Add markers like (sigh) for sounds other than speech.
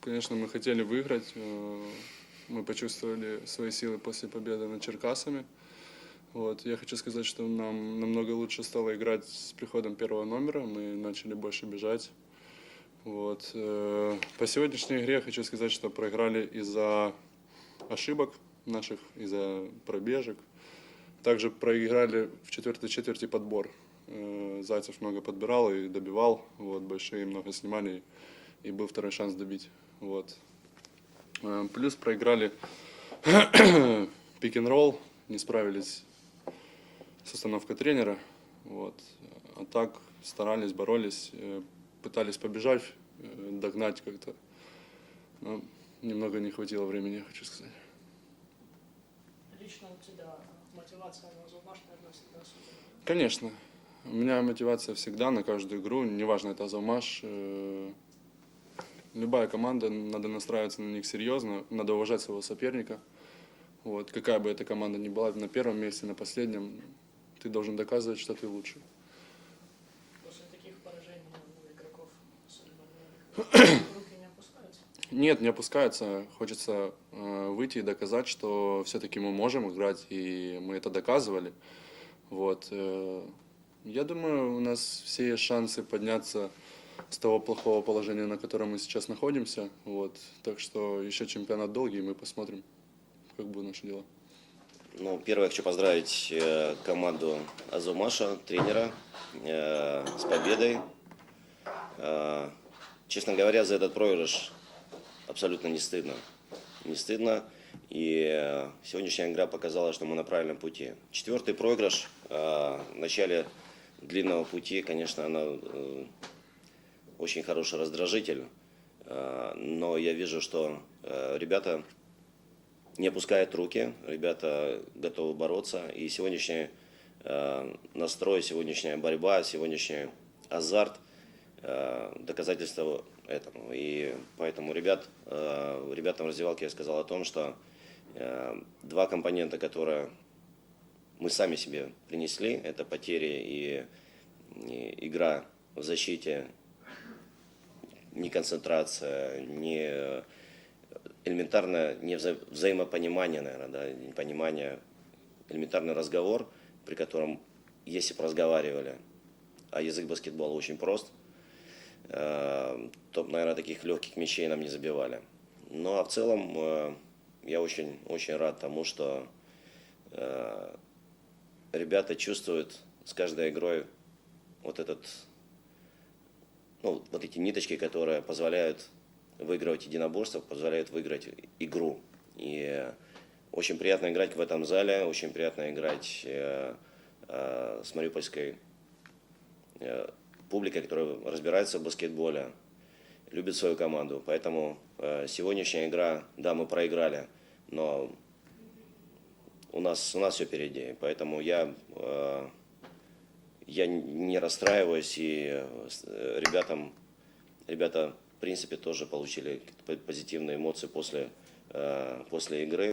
Конечно, мы хотели выиграть. э, Мы почувствовали свои силы после победы над Черкасами. Вот. Я хочу сказать, что нам намного лучше стало играть с приходом первого номера. Мы начали больше бежать. Вот. э, По сегодняшней игре я хочу сказать, что проиграли из-за ошибок наших, из-за пробежек. Также проиграли в четвертой четверти подбор. Э, Зайцев много подбирал и добивал. Вот, большие много снимали. И был второй шанс добить. Вот. Э, Плюс проиграли (clears throat) пик-н-ролл. Не справились с установкой тренера. Вот. А так старались, боролись, э, пытались побежать, э, догнать как-то. Но немного не хватило времени, я хочу сказать. Лично у тебя мотивация на зубаш, наверное, всегда. Конечно. У меня мотивация всегда на каждую игру, неважно, это Азовмаш. Любая команда, надо настраиваться на них серьезно, надо уважать своего соперника. Вот. Какая бы эта команда ни была, на первом месте, на последнем, ты должен доказывать, что ты лучший. После таких поражений у игроков руки не опускаются. Нет, не опускается. Хочется э, выйти и доказать, что все-таки мы можем играть, и мы это доказывали. Вот. э, я думаю, у нас все шансы подняться с того плохого положения, на котором мы сейчас находимся. Вот. Так что еще чемпионат долгий, мы посмотрим, как будут наши дела. Ну, первое, хочу поздравить э, команду Азумаша, тренера, э, с победой. Э, честно говоря, за этот проигрыш абсолютно не стыдно. Не стыдно. И сегодняшняя игра показала, что мы на правильном пути. Четвертый проигрыш в начале длинного пути, конечно, она очень хороший раздражитель. Э, но я вижу, что э, ребята не опускают руки, ребята готовы бороться. И сегодняшний э, настрой, сегодняшняя борьба, сегодняшний азарт доказательство этому. И поэтому ребят, ребятам в раздевалке я сказал о том, что два компонента, которые мы сами себе принесли, это потери и игра в защите, не концентрация, не элементарное не вза- взаимопонимание, наверное, да, непонимание, элементарный разговор, при котором, если бы разговаривали, а язык баскетбола очень прост, э, то, наверное, таких легких мячей нам не забивали. Ну, а в целом, э, я очень, очень рад тому, что э, ребята чувствуют с каждой игрой вот этот, ну, вот эти ниточки, которые позволяют выигрывать единоборство, позволяют выиграть игру. И очень приятно играть в этом зале, очень приятно играть э, э, с мариупольской э, публикой, которая разбирается в баскетболе, любит свою команду. Поэтому сегодняшняя игра, да, мы проиграли, но у нас, у нас все впереди. Поэтому я, э, я не расстраиваюсь, и э, э, ребятам, ребята, в принципе, тоже получили позитивные эмоции после, э, после игры.